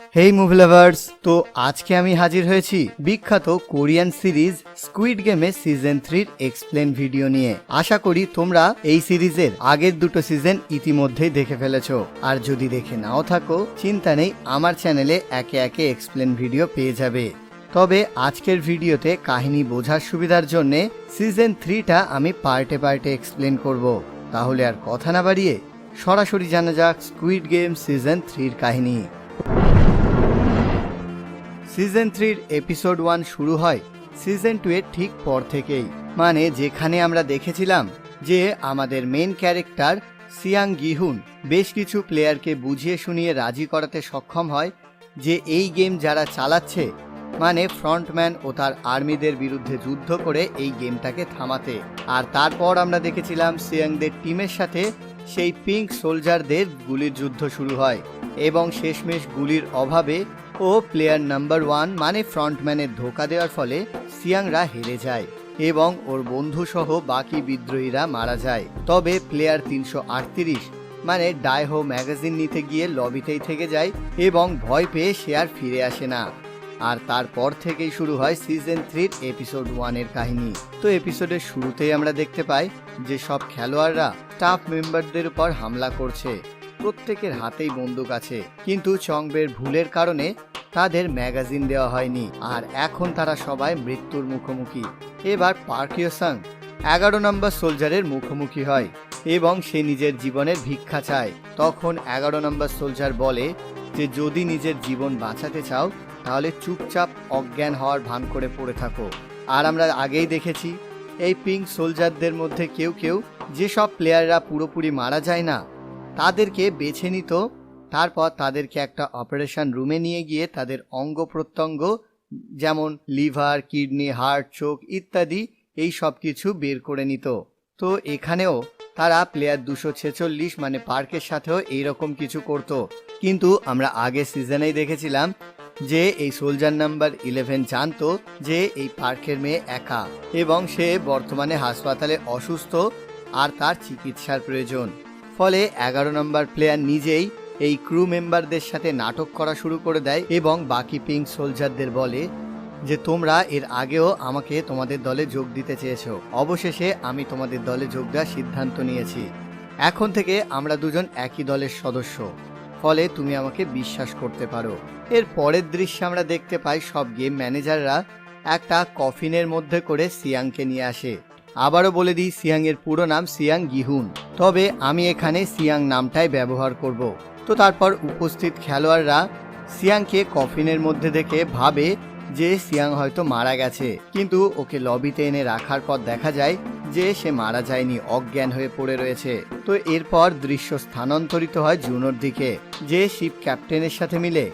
হেই movie lovers তো আজকে আমি হাজির হয়েছি বিখ্যাত কোরিয়ান সিরিজ স্কুইড গেমের সিজন থ্রির এক্সপ্লেন ভিডিও নিয়ে। আশা করি তোমরা এই সিরিজের আগের দুটো সিজন ইতিমধ্যেই দেখে ফেলেছো। আর যদি দেখে নাও থাকো, চিন্তা নেই, আমার চ্যানেলে একে একে এক্সপ্লেন ভিডিও পেয়ে যাবে। তবে আজকের ভিডিওতে কাহিনী বোঝার সুবিধার জন্য সিজন থ্রিটা আমি পার্টে পার্টে এক্সপ্লেন করব। তাহলে আর কথা না বাড়িয়ে সরাসরি জানা যাক স্কুইড গেম সিজন থ্রির কাহিনী। সিজন থ্রির এপিসোড ওয়ান শুরু হয় সিজন টু এর ঠিক পর থেকেই। মানে যেখানে আমরা দেখেছিলাম যে আমাদের মেন ক্যারেক্টার সিয়াং গিহুন বেশ কিছু প্লেয়ারকে বুঝিয়ে শুনিয়ে রাজি করাতে সক্ষম হয় যে এই গেম যারা চালাচ্ছে মানে ফ্রন্টম্যান ও তার আর্মিদের বিরুদ্ধে যুদ্ধ করে এই গেমটাকে থামাতে। আর তারপর আমরা দেখেছিলাম সিয়াংদের টিমের সাথে সেই পিঙ্ক সোলজারদের গুলির যুদ্ধ শুরু হয় এবং শেষমেশ গুলির অভাবে ও প্লেয়ার নাম্বার ওয়ান মানে ফ্রন্টম্যানের ধোকা দেওয়ার ফলে সিয়াংরা হেরে যায় এবং ওর বন্ধু সহ বাকি বিদ্রোহীরা মারা যায়। তবে প্লেয়ার তিনশো আটত্রিশ মানে ডায়হো ম্যাগাজিন নিতে গিয়ে লবিতেই থেকে যায় এবং ভয় পেয়ে সে আর ফিরে আসে না। আর তারপর থেকেই শুরু হয় সিজন থ্রির এপিসোড ওয়ানের কাহিনী। তো এপিসোডের শুরুতেই আমরা দেখতে পাই যে সব খেলোয়াড়রা স্টাফ মেম্বারদের উপর হামলা করছে। প্রত্যেকের হাতেই বন্দুক আছে। কিন্তু চংবের ভুলের কারণে তাদের ম্যাগাজিন দেওয়া হয়নি, আর এখন তারা সবাই মৃত্যুর মুখোমুখি। এবার পার্কিওসাং এগারো নম্বর সোলজারের মুখোমুখি হয় এবং সে নিজের জীবনের ভিক্ষা চায়। তখন এগারো নম্বর সোলজার বলে যে, যদি নিজের জীবন বাঁচাতে চাও, তাহলে চুপচাপ অজ্ঞান হওয়ার ভান করে পড়ে থাকো। আর আমরা আগেই দেখেছি, এই পিঙ্ক সোলজারদের মধ্যে কেউ কেউ, যেসব প্লেয়াররা পুরোপুরি মারা যায় না, তাদেরকে বেছে নিত তারপর তাদেরকে একটা অপারেশন রুমে নিয়ে গিয়ে তাদের অঙ্গ প্রত্যঙ্গ, যেমন লিভার, কিডনি, হার্ট, চোখ ইত্যাদি, এই সব কিছু বের করে নিত। তো এখানেও তারা প্লেয়ার দুশো ছেচল্লিশ মানে পার্কের সাথেও এইরকম কিছু করত। কিন্তু আমরা আগের সিজনেই দেখেছিলাম যে এই সোলজার নাম্বার ইলেভেন জানতো যে এই পার্কের মেয়ে একা এবং সে বর্তমানে হাসপাতালে অসুস্থ আর তার চিকিৎসার প্রয়োজন। ফলে এগারো নম্বর প্লেয়ার নিজেই এই ক্রু মেম্বারদের সাথে নাটক করা শুরু করে দেয় এবং বাকি পিঙ্ক সোলজারদের বলে যে, তোমরা এর আগেও আমাকে তোমাদের দলে যোগ দিতে চেয়েছো। অবশেষে আমি তোমাদের দলে যোগ দেওয়ার সিদ্ধান্ত নিয়েছি। এখন থেকে আমরা দুজন একই দলের সদস্য। ফলে তুমি আমাকে বিশ্বাস করতে পারো। এর পরের দৃশ্যে আমরা দেখতে পাই সব গেম ম্যানেজাররা একটা কফিনের মধ্যে করে সিয়াংকে নিয়ে আসে। আবারও বলে দিই সিয়াং এর পুরো নাম সিয়াং গিহুন তবে আমি এখানে সিয়াং নামটাই ব্যবহার করব। তো তারপর উপস্থিত খেলোয়াড়রা সিয়াংকে কফিনের মধ্যে দেখে ভাবে যে সিয়াং হয়তো মারা গেছে। কিন্তু ওকে লবিতে এনে রাখার পর দেখা যায় যে সে মারা যায়নি, অজ্ঞান হয়ে পড়ে রয়েছে। তো এরপর দৃশ্য স্থানান্তরিত হয় জুনোর দিকে, যে শিপ ক্যাপ্টেনের সাথে মিলে।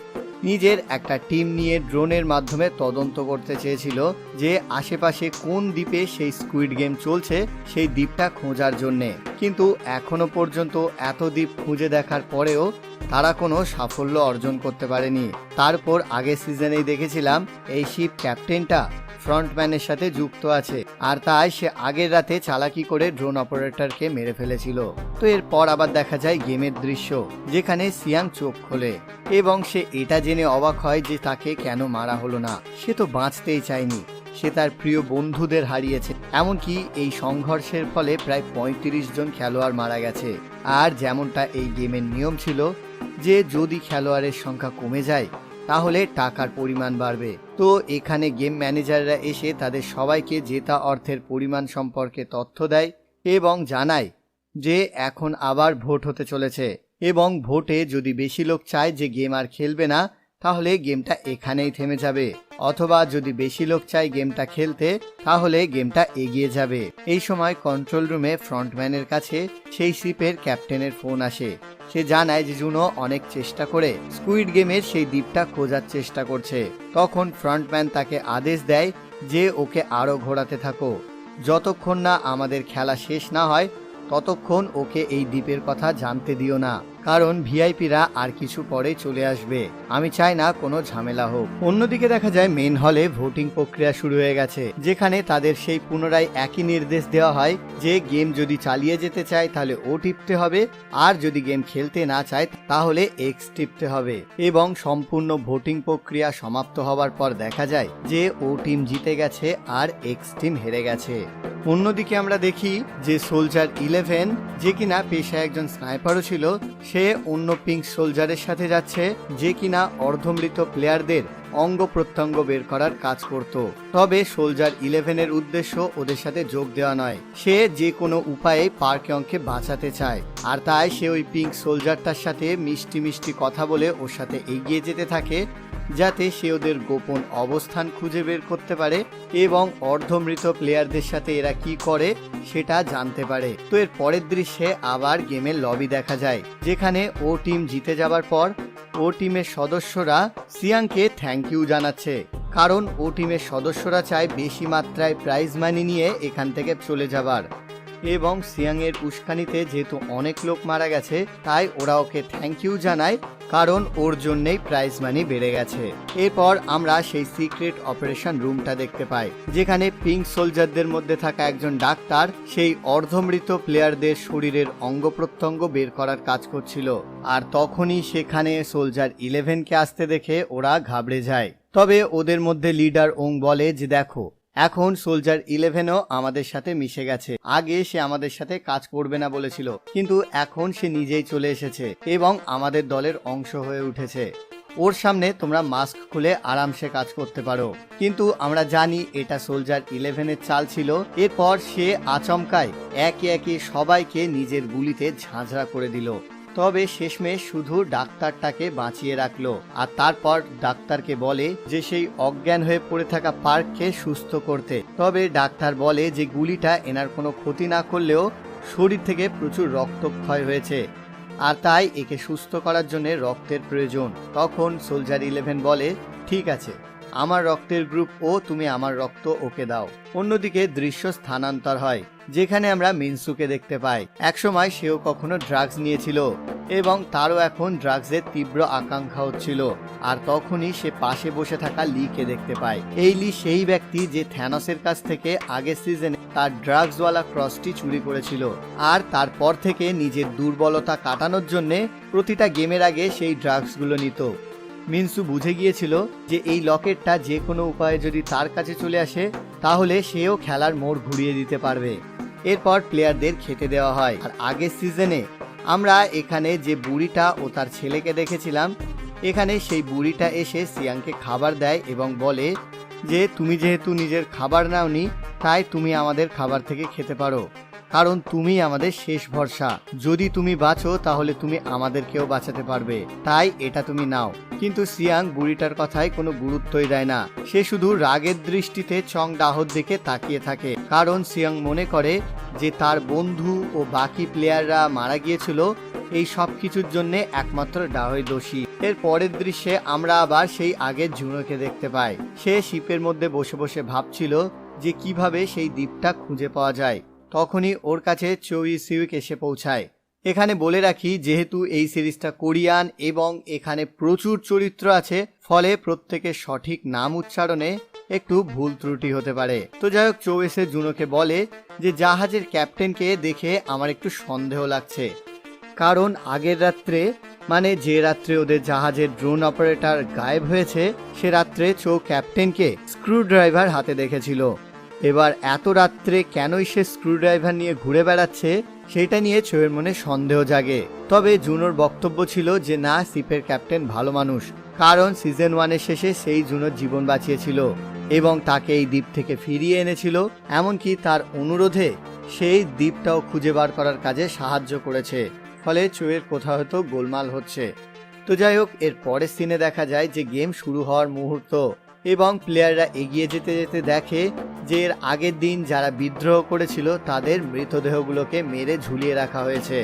নিজের একটা টিম নিয়ে ড্রোনের মাধ্যমে তদন্ত করতে চেয়েছিল যে আশেপাশে কোন দ্বীপে সেই স্কুইড গেম চলছে সেই দ্বীপটা খোঁজার জন্যে। কিন্তু এখনও পর্যন্ত এত দ্বীপ খুঁজে দেখার পরেও তারা কোনো সাফল্য অর্জন করতে পারেনি। তারপর আগের সিজনেই দেখেছিলাম এই শিপ ক্যাপ্টেনটা ফ্রন্টম্যানের সাথে যুক্ত আছে। আর তাই সে আগের রাতে চালাকি করে ড্রোন অপারেটরকে মেরে ফেলেছিল। তো এরপর আবার দেখা যায় গেমের দৃশ্য, যেখানে সিয়াং চোখ খোলে এবং সে এটা জেনে অবাক হয় যে তাকে কেন মারা হলো না। সে তো বাঁচতেই চায়নি। সে তার প্রিয় বন্ধুদের হারিয়েছে। এমনকি এই সংঘর্ষের ফলে প্রায় পঁয়ত্রিশ জন খেলোয়াড় মারা গেছে। আর যেমনটা এই গেমের নিয়ম ছিল যে যদি খেলোয়াড়ের সংখ্যা কমে যায় তাহলে টাকার পরিমাণ বাড়বে। তো এখানে গেম ম্যানেজাররা এসে তাদের সবাইকে জেতা অর্থের পরিমাণ সম্পর্কে তথ্য দেয় এবং জানায় যে এখন আবার ভোট হতে চলেছে এবং ভোটে যদি বেশি লোক চায় যে গেম আর খেলবে না তাহলে গেমটা এখানেই থেমে যাবে। অথবা যদি বেশি লোক চায় গেমটা খেলতে, তাহলে গেমটা এগিয়ে যাবে। এই সময় কন্ট্রোল রুমে ফ্রন্টম্যানের কাছে সেই শিপের ক্যাপ্টেনের ফোন আসে। সে জানায় যে জুনো অনেক চেষ্টা করে স্কুইড গেমের সেই দ্বীপটা খোঁজার চেষ্টা করছে। তখন ফ্রন্টম্যান তাকে আদেশ দেয় যে ওকে আরও ঘোরাতে থাকো। যতক্ষণ না আমাদের খেলা শেষ না হয়, ততক্ষণ ওকে এই দ্বীপের কথা জানতে দিও না। কারণ ভিআইপিরা আর কিছু পরে চলে আসবে। আমি চাই না কোনো ঝামেলা হোক। অন্যদিকে দেখা যায় মেন হলে ভোটিং প্রক্রিয়া শুরু হয়ে গেছে, যেখানে তাদের সেই পুনরায় একই নির্দেশ দেওয়া হয় যে গেম যদি চালিয়ে যেতে চায় তাহলে ও টিপতে হবে, আর যদি গেম খেলতে না চায় তাহলে এক্স টিপতে হবে। এবং সম্পূর্ণ ভোটিং প্রক্রিয়া সমাপ্ত হওয়ার পর দেখা যায় যে ও টিম জিতে গেছে আর এক্স টিম হেরে গেছে। অন্যদিকে আমরা দেখি যে সোলজার ইলেভেন যে কিনা পেশায় একজন স্নাইপারও ছিল, সে অন্য পিঙ্ক সোলজারের সাথে যাচ্ছে, যে কিনা অর্ধমৃত প্লেয়ারদের অঙ্গ প্রত্যঙ্গ বের করার কাজ করত। তবে সোলজার ইলেভেনের উদ্দেশ্য ওদের সাথে যোগ দেওয়া নয়। সে যে কোনো উপায়ে পার্কে অঙ্কে বাঁচাতে চায়। আর তাই সে ওই পিঙ্ক সোলজারটার সাথে মিষ্টি মিষ্টি কথা বলে ওর সাথে এগিয়ে যেতে থাকে। যাতে সে ওদের গোপন অবস্থান খুঁজে বের করতে পারে এবং অর্ধমৃত প্লেয়ারদের সাথে এরা কি করে সেটা জানতে পারে। তো এর পরের দৃশ্যে আবার গেমের লবি দেখা যায়, যেখানে ও টিম জিতে যাবার পর ও টিমের সদস্যরা সিয়াংকে থ্যাংক ইউ জানাচ্ছে। কারণ ও টিমের সদস্যরা চায় বেশি মাত্রায় প্রাইজ মানি নিয়ে এখান থেকে চলে যাবার। এবং সিয়াংয়ের উস্কানিতে যেহেতু অনেক লোক মারা গেছে, তাই ওরা ওকে থ্যাংক ইউ জানায় কারণ ওর জন্যই প্রাইজ মানি বেড়ে গেছে। এরপর আমরা সেই সিক্রেট অপারেশন রুমটা দেখতে পাই, যেখানে পিঙ্ক সোলজারদের মধ্যে থাকা একজন ডাক্তার সেই অর্ধমৃত প্লেয়ারদের শরীরের অঙ্গ প্রত্যঙ্গ বের করার কাজ করছিল। আর তখনই সেখানে সোলজার ইলেভেনকে আসতে দেখে ওরা ঘাবড়ে যায়। তবে ওদের মধ্যে লিডার ওং বলে যে, দেখো এখন সোলজার ইলেভেনও আমাদের সাথে মিশে গেছে। আগে সে আমাদের সাথে কাজ করবে না বলেছিল, কিন্তু এখন সে নিজেই চলে এসেছে এবং আমাদের দলের অংশ হয়ে উঠেছে। ওর সামনে তোমরা মাস্ক খুলে আরামসে কাজ করতে পারো। কিন্তু আমরা জানি এটা সোলজার ইলেভেনের চাল ছিল। এরপর সে আচমকায় একে একে সবাইকে নিজের গুলিতে ঝাঁঝরা করে দিল। তবে শেষমেশ শুধু ডাক্তারটাকে বাঁচিয়ে রাখল আর তারপর ডাক্তারকে বলে যে সেই অজ্ঞান হয়ে পড়ে থাকা পার্ককে সুস্থ করতে। তবে ডাক্তার বলে যে গুলিটা এনার কোনো ক্ষতি না করলেও শরীর থেকে প্রচুর রক্তক্ষয় হয়েছে আর তাই একে সুস্থ করার জন্য রক্তের প্রয়োজন। তখন সোলজার ইলেভেন বলে, ঠিক আছে, আমার রক্তের গ্রুপ ও তুমি আমার রক্ত ওকে দাও। অন্যদিকে দৃশ্য স্থানান্তর হয়। যেখানে আমরা মিনসুকে দেখতে পাই। একসময় সেও কখনো ড্রাগস নিয়েছিল এবং তারও এখন ড্রাগসের তীব্র আকাঙ্ক্ষা হচ্ছিল। আর তখনই সে পাশে বসে থাকা লিকে দেখতে পায়। এই লি সেই ব্যক্তি যে থ্যানসের কাছ থেকে আগের সিজনে তার ড্রাগসওয়ালা ক্রসটি চুরি করেছিল। আর তারপর থেকে নিজের দুর্বলতা কাটানোর জন্য প্রতিটা গেমের আগে সেই ড্রাগসগুলো নিত। মিনসু বুঝে গিয়েছিল যে এই লকেটটা যে কোনো উপায়ে যদি তার কাছে চলে আসে, তাহলে সেও খেলার মোড় ঘুরিয়ে দিতে পারবে। এরপর প্লেয়ারদের খেতে দেওয়া হয়। আর আগের সিজনে আমরা এখানে যে বুড়িটা ও তার ছেলেকে দেখেছিলাম, এখানে সেই বুড়িটা এসে সিয়াংকে খাবার দেয় এবং বলে যে, তুমি যেহেতু নিজের খাবার নাওনি, তাই তুমি আমাদের খাবার থেকে খেতে পারো। কারণ তুমি আমাদের শেষ ভরসা। যদি তুমি বাঁচো, তাহলে তুমি আমাদেরকেও বাঁচাতে পারবে। তাই এটা তুমি নাও। কিন্তু সিয়াং বুড়িটার কথায় কোনো গুরুত্বই দেয় না। সে শুধু রাগের দৃষ্টিতে চং ডাহর দিকে তাকিয়ে থাকে। কারণ সিয়াং মনে করে যে তার বন্ধু ও বাকি প্লেয়াররা মারা গিয়েছিল, এই সব কিছুর জন্য একমাত্র ডাহই দোষী। এর পরের দৃশ্যে আমরা আবার সেই আগের জুনোকে দেখতে পাই। সে শিপের মধ্যে বসে বসে ভাবছিল যে কীভাবে সেই দ্বীপটা খুঁজে পাওয়া যায়। তখনই ওর কাছে চৌই সিউক এসে পৌঁছায়। এখানে বলে রাখি, যেহেতু এই সিরিজটা কোরিয়ান এবং এখানে প্রচুর চরিত্র আছে, ফলে প্রত্যেকের সঠিক নাম উচ্চারণে একটু ভুল ত্রুটি হতে পারে। তো যাই হোক চৌএসে জুনোকে বলে যে, জাহাজের ক্যাপ্টেনকে দেখে আমার একটু সন্দেহ লাগছে। কারণ আগের রাত্রে মানে যে রাত্রে ওদের জাহাজের ড্রোন অপারেটর গায়েব হয়েছে, সে রাত্রে চৌ ক্যাপ্টেনকে স্ক্রু ড্রাইভার হাতে দেখেছিল। এবার এত রাত্রে কেনই সে স্ক্রুড্রাইভার নিয়ে ঘুরে বেড়াচ্ছে সেটা নিয়ে চোয়ের মনে সন্দেহ জাগে। তবে জুনোর বক্তব্য ছিল যে, না সিপের ক্যাপ্টেন ভালো মানুষ। কারণ সিজন ওয়ানের শেষে সেই জুনোর জীবন বাঁচিয়েছিল এবং তাকে এই দ্বীপ থেকে ফিরিয়ে এনেছিল। এমনকি তার অনুরোধে সেই দ্বীপটাও খুঁজে বার করার কাজে সাহায্য করেছে। ফলে চোয়ের কোথাও হয়তো গোলমাল হচ্ছে। তো যাই হোক, এর পরের সিনে দেখা যায় যে গেম শুরু হওয়ার মুহূর্ত এবং প্লেয়াররা এগিয়ে যেতে যেতে দেখে যে এর আগের দিন যারা বিদ্রোহ করেছিল, তাদের মৃতদেহগুলোকে মেরে ঝুলিয়ে রাখা হয়েছে।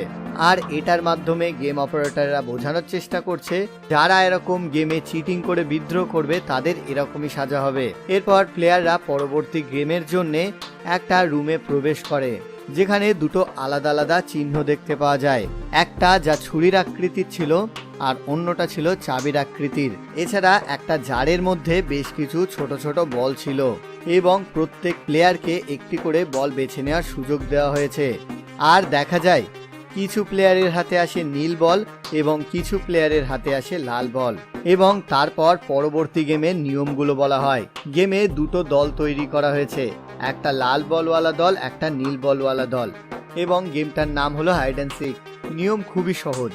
আর এটার মাধ্যমে গেম অপারেটররা বোঝানোর চেষ্টা করছে, যারা এরকম গেমে চিটিং করে বিদ্রোহ করবে, তাদের এরকমই সাজা হবে। এরপর প্লেয়াররা পরবর্তী গেমের জন্যে একটা রুমে প্রবেশ করে। যেখানে দুটো আলাদা আলাদা চিহ্ন দেখতে পাওয়া যায়। একটা যা ছুরির আকৃতির ছিল আর অন্যটা ছিল চাবির আকৃতির। এছাড়া একটা জারের মধ্যে বেশ কিছু ছোট ছোট বল ছিল এবং প্রত্যেক প্লেয়ারকে একটি করে বল বেছে নেওয়ার সুযোগ দেওয়া হয়েছে। আর দেখা যায়, কিছু প্লেয়ারের হাতে আসে নীল বল এবং কিছু প্লেয়ারের হাতে আসে লাল বল এবং তারপর পরবর্তী গেমের নিয়মগুলো বলা হয়। গেমে দুটো দল তৈরি করা হয়েছে। একটা লাল বলওয়ালা দল, একটা নীল বলওয়ালা দল। এবং গেমটার নাম হলো হাইড অ্যান্ড সিক নিয়ম খুবই সহজ।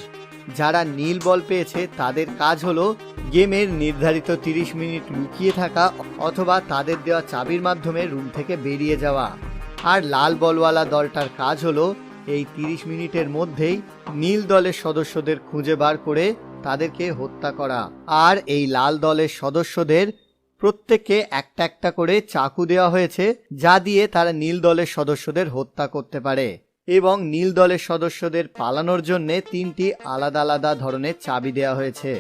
যারা নীল বল পেয়েছে, তাদের কাজ হলো গেমের নির্ধারিত 30 মিনিট লুকিয়ে থাকা অথবা তাদের দেওয়া চাবির মাধ্যমে রুম থেকে বেরিয়ে যাওয়া। আর লাল বলওয়ালা দলটার কাজ হলো এই 30 মিনিটের মধ্যেই নীল দলের সদস্যদের খুঁজে বার করে তাদেরকে হত্যা করা। আর এই লাল দলের সদস্যদের প্রত্যেককে একটা একটা করে চাকু দেওয়া হয়েছে, যা দিয়ে তারা নীল দলের সদস্যদের হত্যা করতে পারে এবং নীল দলের সদস্যদের পালানোর জন্য তিনটি আলাদা আলাদা ধরনের চাবি দেওয়া হয়েছে।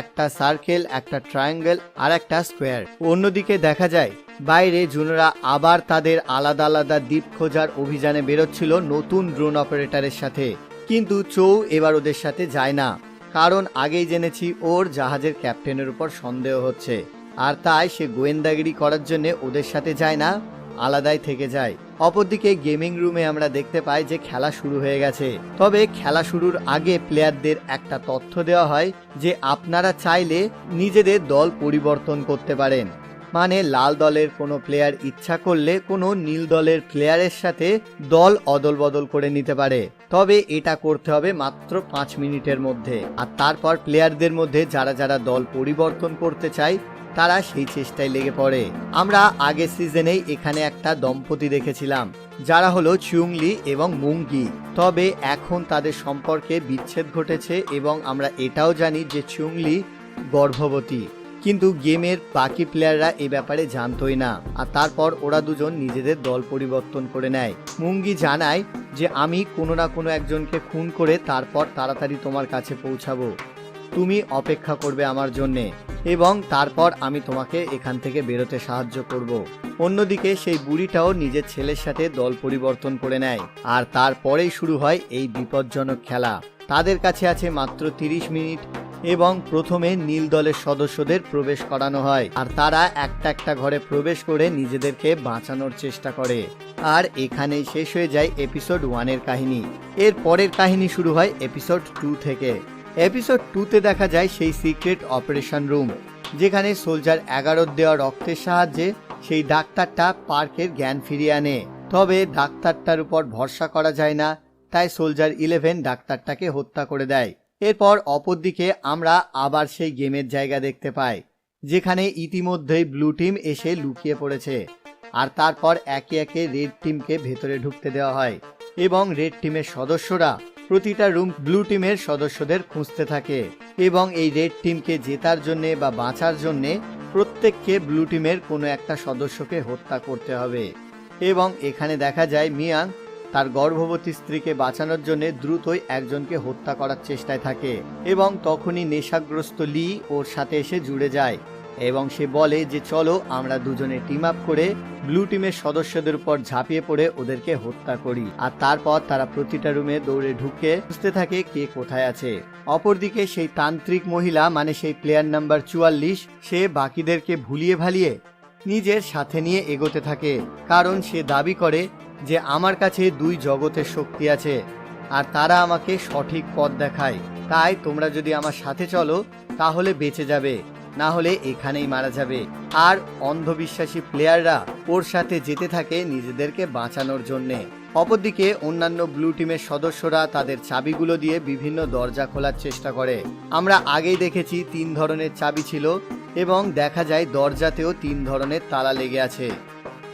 একটা সার্কেল, একটা ট্রায়াঙ্গেল, আর একটা স্কোয়ার। অন্যদিকে দেখা যায়, বাইরে জুনরা আবার তাদের আলাদা আলাদা দ্বীপ খোঁজার অভিযানে বেরোচ্ছিল নতুন ড্রোন অপারেটরের সাথে। কিন্তু চৌ এবার ওদের সাথে যায় না, কারণ আগেই জেনেছি ওর জাহাজের ক্যাপ্টেনের উপর সন্দেহ হচ্ছে। আর তাই সে গোয়েন্দাগিরি করার জন্য ওদের সাথে যায় না, আলাদাই থেকে যায়। অপরদিকে গেমিং রুমে আমরা দেখতে পাই যে খেলা শুরু হয়ে গেছে। তবে খেলা শুরুর আগে প্লেয়ারদের একটা তথ্য দেওয়া হয় যে আপনারা চাইলে নিজেদের দল পরিবর্তন করতে পারেন। মানে লাল দলের কোনো প্লেয়ার ইচ্ছা করলে কোনো নীল দলের প্লেয়ারের সাথে দল অদল বদল করে নিতে পারে। তবে এটা করতে হবে মাত্র পাঁচ মিনিটের মধ্যে। আর তারপর প্লেয়ারদের মধ্যে যারা যারা দল পরিবর্তন করতে চায় তারা সেই চেষ্টায় লেগে পড়ে। আমরা আগের সিজনেই এখানে একটা দম্পতি দেখেছিলাম, যারা হলো চুংলি এবং মুঙ্গি। তবে এখন তাদের সম্পর্কে বিচ্ছেদ ঘটেছে এবং আমরা এটাও জানি যে চুংলি গর্ভবতী। কিন্তু গেমের বাকি প্লেয়াররা এ ব্যাপারে জানতই না, আর তারপর ওরা দুজন নিজেদের দল পরিবর্তন করে নেয়। মুঙ্গি জানায় যে, আমি কোনো না কোনো একজনকে খুন করে তারপর তাড়াতাড়ি তোমার কাছে পৌঁছাবো। তুমি অপেক্ষা করবে আমার জন্যে এবং তারপর আমি তোমাকে এখান থেকে বেরোতে সাহায্য করব। অন্যদিকে সেই বুড়িটাও নিজের ছেলের সাথে দল পরিবর্তন করে নেয়। আর তারপরেই শুরু হয় এই বিপজ্জনক খেলা। তাদের কাছে আছে মাত্র 30 মিনিট এবং প্রথমে নীল দলের সদস্যদের প্রবেশ করানো হয়। আর তারা একটা একটা ঘরে প্রবেশ করে নিজেদেরকে বাঁচানোর চেষ্টা করে। আর এখানেই শেষ হয়ে যায় এপিসোড ওয়ানের কাহিনী। এর পরের কাহিনী শুরু হয় এপিসোড টু থেকে। এপিসোড টুতে দেখা যায় সেই সিক্রেট অপারেশন রুম যেখানে সোলজার এগারোর দেওয়া রক্তের সাহায্যে সেই ডাক্তারটা পার্কের জ্ঞান ফিরিয়ে আনে। তবে ডাক্তারটার উপর ভরসা করা যায় না, তাই সোলজার ইলেভেন ডাক্তারটাকে হত্যা করে দেয়। এরপর অপরদিকে আমরা আবার সেই গেমের জায়গা দেখতে পাই, যেখানে ইতিমধ্যেই ব্লু টিম এসে লুকিয়ে পড়েছে, আর তারপর একে একে রেড টিমকে ভেতরে ঢুকতে দেওয়া হয়, এবং রেড টিমের সদস্যরা প্রতিটা রুম ব্লু টিমের সদস্যদের খুঁজতে থাকে এবং এই রেড টিমকে জেতার জন্যে বা বাঁচার জন্যে প্রত্যেককে ব্লু টিমের কোনো একটা সদস্যকে হত্যা করতে হবে। এবং এখানে দেখা যায় মিয়াং তার গর্ভবতী স্ত্রীকে বাঁচানোর জন্য দ্রুতই একজনকে হত্যা করার চেষ্টায় থাকে এবং তখনই নেশাগ্রস্ত লি ওর সাথে এসে জুড়ে যায়। এবং সে বলে যে, চলো, আমরা দুজনে টিম আপ করে ব্লু টিমের সদস্যদের উপর ঝাঁপিয়ে পড়ে ওদেরকে হত্যা করি। আর তারপর তারা প্রতিটা রুমে দৌড়ে ঢুকে বুঝতে থাকে কে কোথায় আছে। অপরদিকে সেই তান্ত্রিক মহিলা মানে সেই প্লেয়ার নাম্বার চুয়াল্লিশ, সে বাকিদেরকে ভুলিয়ে ভালিয়ে নিজের সাথে নিয়ে এগোতে থাকে। কারণ সে দাবি করে যে, আমার কাছে দুই জগতের শক্তি আছে, আর তারা আমাকে সঠিক পথ দেখায়। তাই তোমরা যদি আমার সাথে চলো, তাহলে বেঁচে যাবে। না হলে এখানেই মারা যাবে। আর অন্ধবিশ্বাসী প্লেয়াররা ওর সাথে যেতে থাকে নিজেদেরকে বাঁচানোর জন্যে। অপরদিকে অন্যান্য ব্লু টিমের সদস্যরা তাদের চাবিগুলো দিয়ে বিভিন্ন দরজা খোলার চেষ্টা করে। আমরা আগেই দেখেছি তিন ধরনের চাবি ছিল এবং দেখা যায় দরজাতেও তিন ধরনের তালা লেগে আছে।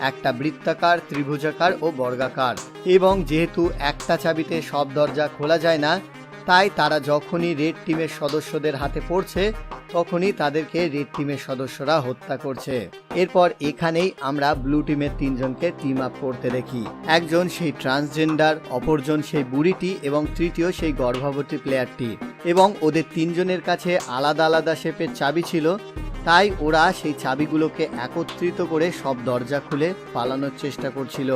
একটা বৃত্তাকার, ত্রিভুজাকার ও বর্গাকার। এবং যেহেতু একটা চাবিতে সব দরজা খোলা যায় না তাই তারা যখনই রেড টিমের সদস্যদের হাতে পড়ছে, তখনই তাদেরকে রেড টিমের সদস্যরা হত্যা করছে। এরপর এখানেই আমরা ব্লু টিমের তিনজনকে টিম আপ করতে দেখি। একজন সেই ট্রান্সজেন্ডার অপরজন সেই বুড়িটি এবং তৃতীয় সেই গর্ভবতী প্লেয়ারটি এবং ওদের তিনজনের কাছে আলাদা আলাদা শেপের চাবি ছিল। তাই ওরা সেই চাবিগুলোকে একত্রিত করে সব দরজা খুলে পালানোর চেষ্টা করছিল।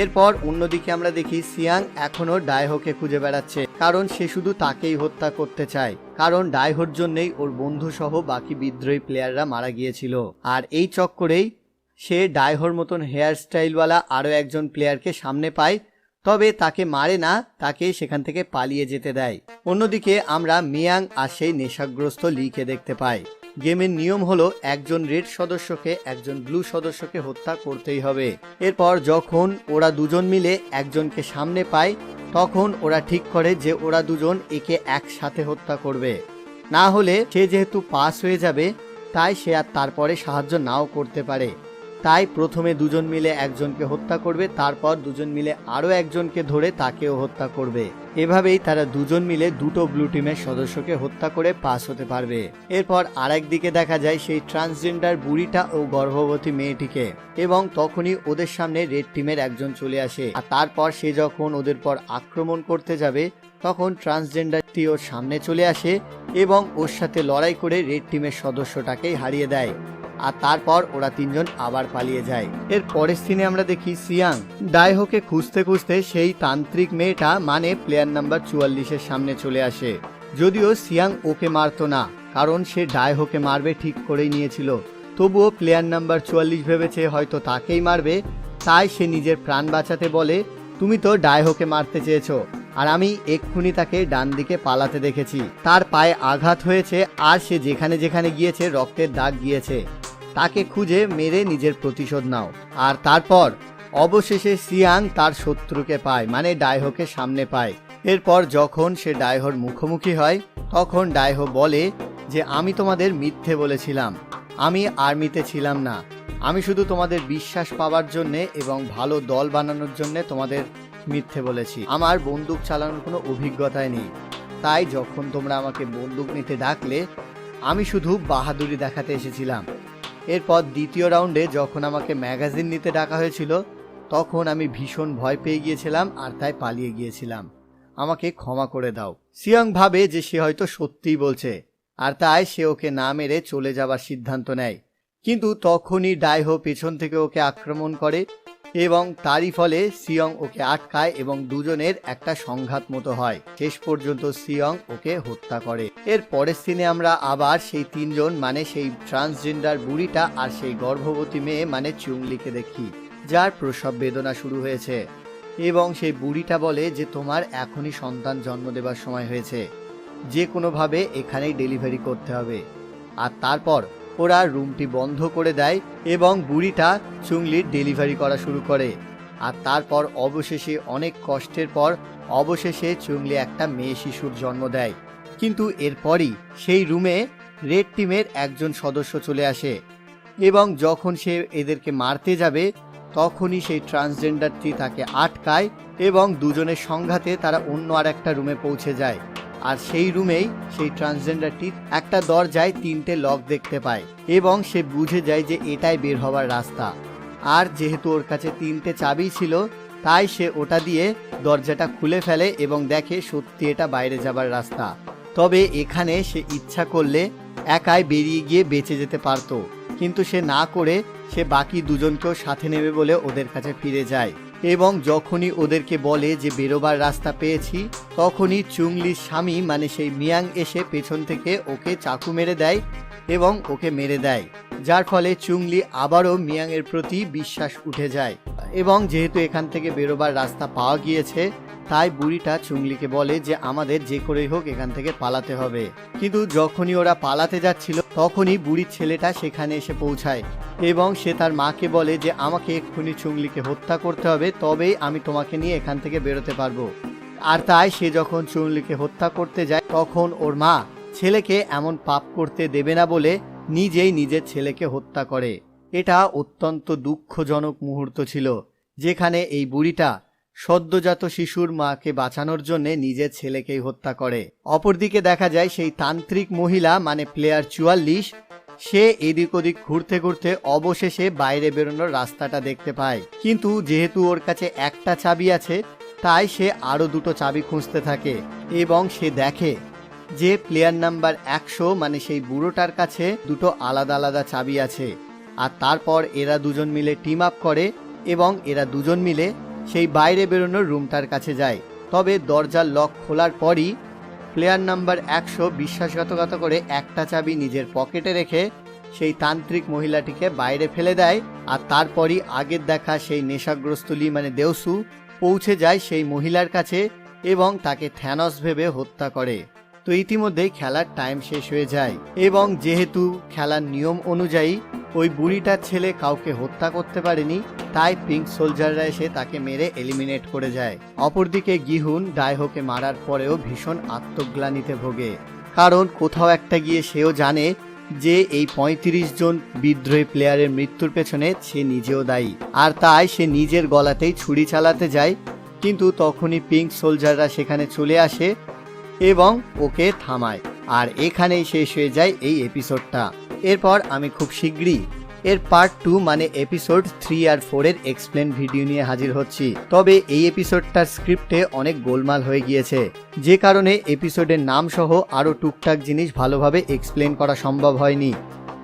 এরপর অন্যদিকে আমরা দেখি সিয়াং এখনও ডায়হোকে খুঁজে বেড়াচ্ছে, কারণ সে শুধু তাকেই হত্যা করতে চায়, কারণ ডায়হোর জন্যই ওর বন্ধু সহ বাকি বিদ্রোহী প্লেয়াররা মারা গিয়েছিল। আর এই চক্করেই সে ডায়হোর মতন হেয়ার স্টাইলওয়ালা আরও একজন প্লেয়ারকে সামনে পায়, তবে তাকে মারে না, তাকে সেখান থেকে পালিয়ে যেতে দেয়। অন্যদিকে আমরা মিয়াং আর সেই নেশাগ্রস্ত লিকে দেখতে পাই। গেমের নিয়ম হলো একজন রেড সদস্যকে একজন ব্লু সদস্যকে হত্যা করতেই হবে। এরপর যখন ওরা দুজন মিলে একজনকে সামনে পায়, তখন ওরা ঠিক করে যে ওরা দুজন একে একসাথে হত্যা করবে। না হলে সে যেহেতু পাস হয়ে যাবে, তাই সে আর তারপরে সাহায্য নাও করতে পারে। তাই প্রথমে দুজন মিলে একজনকে হত্যা করবে, তারপর দুজন মিলে আরও একজনকে ধরে তাকেও হত্যা করবে। এভাবেই তারা দুজন মিলে দুটো ব্লু টিমের সদস্যকে হত্যা করে পাস হতে পারবে। এরপর আরেক দিকে দেখা যায় সেই ট্রান্সজেন্ডার বুড়িটা ও গর্ভবতী মেয়েটিকে এবং তখনই ওদের সামনে রেড টিমের একজন চলে আসে। আর তারপর সে যখন ওদের পর আক্রমণ করতে যাবে, তখন ট্রান্সজেন্ডারটি ওর সামনে চলে আসে এবং ওর সাথে লড়াই করে রেড টিমের সদস্যটাকেই হারিয়ে দেয়। আর তারপর ওরা তিনজন আবার পালিয়ে যায়। এর পরের সিনে আমরা দেখি সিয়াং। ডাইহোকে খুঁজতে খুঁজতে সেই তান্ত্রিক মেয়েটা মানে প্লেয়ার নাম্বার চুয়াল্লিশের সামনে চলে আসে। যদিও সিয়াং ওকে মারতো না, কারণ সে ডাইহোকে মারবে ঠিক করেই নিয়েছিল। তবুও প্লেয়ার নাম্বার চুয়াল্লিশ ভেবেছে হয়তো তাকেই মারবে, তাই সে নিজের প্রাণ বাঁচাতে বলে, তুমি তো ডাইহোকে মারতে চেয়েছো, আর আমি এক্ষুনি তাকে ডান দিকে পালাতে দেখেছি। তার পায়ে আঘাত হয়েছে, আর সে যেখানে যেখানে গিয়েছে রক্তের দাগ গিয়েছে। তাকে খুঁজে মেরে নিজের প্রতিশোধ নাও। আর তারপর, অবশেষে সিয়াং তার শত্রুকে পায় মানে ডাইহোকে সামনে পায়। এরপর যখন সে ডাইহোর মুখোমুখি হয়, তখন ডাইহো বলে যে, আমি তোমাদের মিথ্যে বলেছিলাম। আমি আর্মিতে ছিলাম না। আমি শুধু তোমাদের বিশ্বাস পাওয়ার জন্যে এবং ভালো দল বানানোর জন্যে তোমাদের মিথ্যে বলেছি। আমার বন্দুক চালানোর কোনো অভিজ্ঞতাই নেই। তাই যখন তোমরা আমাকে বন্দুক নিতে ডাকলে, আমি শুধু বাহাদুরি দেখাতে এসেছিলাম। এরপর দ্বিতীয় রাউন্ডে যখন আমাকে ম্যাগাজিন নিতে ডাকা হয়েছিল, তখন আমি ভীষণ ভয় পেয়ে গিয়েছিলাম আর তাই পালিয়ে গিয়েছিলাম। আমাকে ক্ষমা করে দাও। সিয়ং ভাবে যে সে হয়তো সত্যিই বলছে, আর তাই সে ওকে না মেরে চলে যাবার সিদ্ধান্ত নেয়। কিন্তু তখনই ডাইহো পেছন থেকে ওকে আক্রমণ করে এবং তারই ফলে সিয়ং ওকে আটকায় এবং দুজনের একটা সংঘাত মতো হয়। শেষ পর্যন্ত সিয়ং ওকে হত্যা করে। এর পরের সিনে আমরা আবার সেই তিনজন মানে সেই ট্রান্সজেন্ডার বুড়িটা আর সেই গর্ভবতী মেয়ে মানে চুংলিকে দেখি, যার প্রসব বেদনা শুরু হয়েছে। এবং সেই বুড়িটা বলে যে, তোমার এখনই সন্তান জন্ম দেবার সময় হয়েছে। যে কোনোভাবে এখানেই ডেলিভারি করতে হবে। আর তারপর ওরা রুমটি বন্ধ করে দেয় এবং বুড়িটা চুংলির ডেলিভারি করা শুরু করে। আর তারপর অবশেষে অনেক কষ্টের পর অবশেষে চুংলি একটা মেয়ে শিশুর জন্ম দেয়। কিন্তু এরপরই সেই রুমে রেড টিমের একজন সদস্য চলে আসে এবং যখন সে এদেরকে মারতে যাবে, তখনই সেই ট্রান্সজেন্ডারটি তাকে আটকায় এবং দুজনের সংঘাতে তারা অন্য আর একটা রুমে পৌঁছে যায়। আর সেই রুমেই সেই ট্রান্সজেন্ডারটির একটা দরজায় তিনটে লক দেখতে পায় এবং সে বুঝে যায় যে এটাই বের হওয়ার রাস্তা। আর যেহেতু ওর কাছে তিনটে চাবি ছিল, তাই সে ওটা দিয়ে দরজাটা খুলে ফেলে এবং দেখে সত্যি এটা বাইরে যাবার রাস্তা। তবে এখানে সে ইচ্ছা করলে একাই বেরিয়ে গিয়ে বেঁচে যেতে পারতো। কিন্তু সে না করে সে বাকি দুজনকেও সাথে নেবে বলে ওদের কাছে ফিরে যায়। এবং যখনই ওদেরকে বলে যে বেরোবার রাস্তা পেয়েছি, তখনই চুংলির স্বামী মানে সেই মিয়াং, এসে পেছন থেকে ওকে চাকু মেরে দেয় এবং ওকে মেরে দেয়, যার ফলে চুংলি আবারও মিয়াংয়ের প্রতি বিশ্বাস উঠে যায়। এবং যেহেতু এখান থেকে বেরোবার রাস্তা পাওয়া গিয়েছে তাই বুড়িটা চুংলিকে বলে যে আমাদের যে করেই হোক এখান থেকে পালাতে হবে। কিন্তু যখনই ওরা পালাতে যাচ্ছিল, তখনই বুড়ির ছেলেটা সেখানে এসে পৌঁছায় এবং সে তার মাকে বলে যে, আমাকে এক্ষুনি চুংলিকে হত্যা করতে হবে, তবেই আমি তোমাকে নিয়ে এখান থেকে বেরোতে পারব। আর তাই সে যখন চুংলিকে হত্যা করতে যায়, তখন ওর মা ছেলেকে এমন পাপ করতে দেবে না বলে নিজেই নিজের ছেলেকে হত্যা করে। এটা অত্যন্ত দুঃখজনক মুহূর্ত ছিল, যেখানে এই বুড়িটা সদ্যজাত শিশুর মাকে বাঁচানোর জন্য নিজের ছেলেকেই হত্যা করে। অপরদিকে দেখা যায় সেই তান্ত্রিক মহিলা মানে প্লেয়ার চুয়াল্লিশ, সে এদিক ওদিক ঘুরতে ঘুরতে অবশেষে বাইরে বেরোনোর রাস্তাটা দেখতে পায়। কিন্তু যেহেতু ওর কাছে একটা চাবি আছে, তাই সে আরও দুটো চাবি খুঁজতে থাকে এবং সে দেখে যে প্লেয়ার নাম্বার একশো মানে সেই বুড়োটার কাছে দুটো আলাদা আলাদা চাবি আছে। আর তারপর এরা দুজন মিলে টিম আপ করে এবং এরা দুজন মিলে সেই বাইরে বেরোনোর রুমটার কাছে যায়। তবে দরজার লক খোলার পরই প্লেয়ার নাম্বার একশো বিশ্বাসঘাতকতা করে একটা চাবি নিজের পকেটে রেখে সেই তান্ত্রিক মহিলাটিকে বাইরে ফেলে দেয় আর তারপরই আগের দেখা সেই নেশাগ্রস্তলি মানে দেওসু পৌঁছে যায় সেই মহিলার কাছে এবং তাকে থ্যানস ভেবে হত্যা করে। তো ইতিমধ্যেই খেলার টাইম শেষ হয়ে যায়। এবং যেহেতু খেলার নিয়ম অনুযায়ী ওই বুড়িটার ছেলে কাউকে হত্যা করতে পারেনি, তাই পিঙ্ক সোলজাররা এসে তাকে মেরে এলিমিনেট করে যায়। অপরদিকে গিহুন ডায়হোকে মারার পরেও ভীষণ আত্মগ্লানিতে ভোগে। কারণ কোথাও একটা গিয়ে সেও জানে যে এই ৩৫ জন বিদ্রোহী প্লেয়ারের মৃত্যুর পেছনে সে নিজেও দায়ী। আর তাই সে নিজের গলাতেই ছুরি চালাতে যায়। কিন্তু তখনই পিঙ্ক সোলজাররা সেখানে চলে আসে এবং ওকে থামায়। আর এখানেই শেষ হয়ে যায় এই এপিসোডটা এরপর আমি খুব শীঘ্রই এর পার্ট টু মানে এপিসোড থ্রি আর ফোরের এক্সপ্লেন ভিডিও নিয়ে হাজির হচ্ছি। তবে এই এপিসোডটার স্ক্রিপ্টে অনেক গোলমাল হয়ে গিয়েছে। যে কারণে এপিসোডের নাম সহ আরও টুকটাক জিনিস ভালোভাবে এক্সপ্লেন করা সম্ভব হয়নি।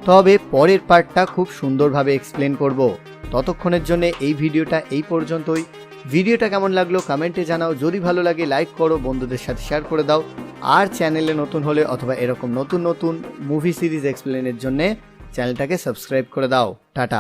তবে পরের পার্টটা খুব সুন্দরভাবে এক্সপ্লেন করব। ততক্ষণের জন্য এই ভিডিওটা এই পর্যন্তই। ভিডিওটা কেমন লাগল কমেন্টে জানাও। যদি ভালো লাগে লাইক করো, বন্ধুদের সাথে শেয়ার করে দাও। আর চ্যানেলে নতুন হলে অথবা এরকম নতুন নতুন মুভি সিরিজ এক্সপ্লেনের জন্য চ্যানেলটাকে সাবস্ক্রাইব করে দাও। টাটা।